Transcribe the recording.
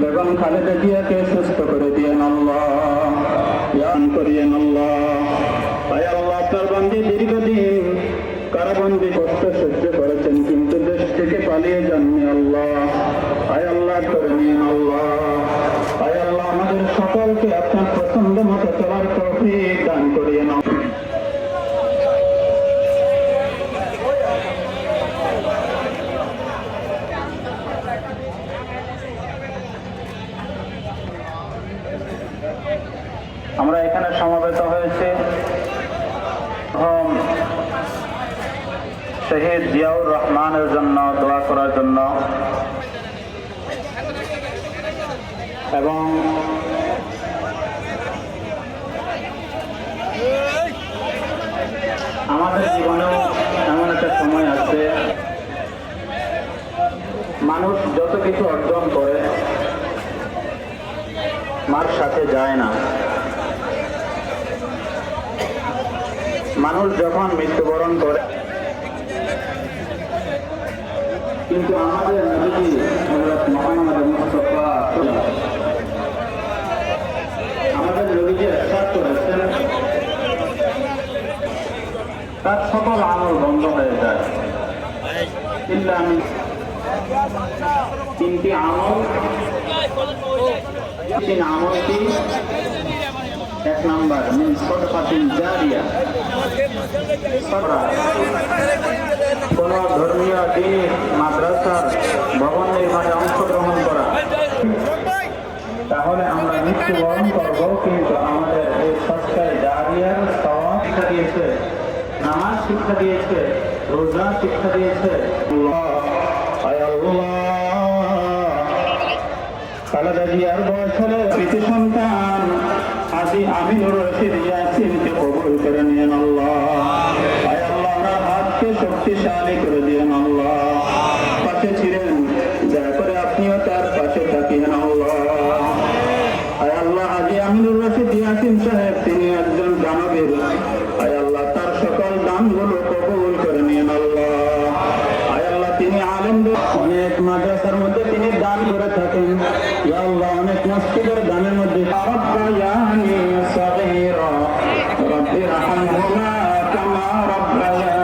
বেগম খালেদা জিয়াকে সুস্থ করে দিয়েন আল্লাহ। ইয়ান করিয়েন আল্লাহ। তাই আল্লাহ আপনার বন্দী দীর্ঘদিন কারাবন্দি কষ্ট সহ্য করেছেন, কিন্তু দেশ থেকে পালিয়ে যাননি আল্লাহ। আয় আল্লাহ করে নিন আল্লাহ। আয় আল্লাহ আমাদের সকলকে আপনার পছন্দ মতো চলার তৌফিক দান করিয়েন আল্লাহ আমরা এখানে সমবেত হয়েছে। শহীদ জিয়াউর রহমানের জন্য দোয়া করার জন্য। এবং আমাদের জীবনেও এমন একটা সময় আছে, মানুষ যত কিছু অর্জন করে, মার সাথে যায় না। মানুষ যখন মৃত্যুবরণ করে, কিন্তু আমাদের নদী মুহাম্মদ মুস্তাফা আমাদের ইরশাদ করেছেন তার সকল আমল বন্ধ হয়ে যায়। ইল্লা আমি তিনটি আমল। তিন আমলটি এক নাম্বার মিন সদকাতিন জারিয়া। কোন ধর্মীয় দিন মাদ্রাসার ভবন নির্মাণে অংশগ্রহণ করা। তাহলে আমরা মৃত্যুবরণ করব, কিন্তু আমাদের এই সৎকার জারিয়ার সওয়াব দিয়েছে, নামাজ শিক্ষা দিয়েছে, রোজা শিক্ষা দিয়েছে। খালেদা জিয়ার বছরে কৃতি সন্তান। আজি আমিনুর রশিদ ইয়াসিনকে কবুল করে নিয়েন আল্লাহ। আয় আল্লাহ আপনার হাতকে শক্তিশালী করে দিয়েন আল্লাহ। পাশে ছিলেন দয়া করে আপনিও তার পাশে থাকিয়েন আল্লাহ। আয় আল্লাহ আজি আমিনুর রশিদ ইয়াসিন সাহেব তিনি একজন দানবীর। আয় আল্লাহ তার সকল দানগুলো কবুল করে নিয়েন আল্লাহ। আয় আল্লাহ তিনি আলেমদের অনেক মাদ্রাসার মধ্যে তিনি দান করে থাকেন। আল্লাহ অনেক মসজিদের ربياني صغيرا رب ارحمهما كما ربياني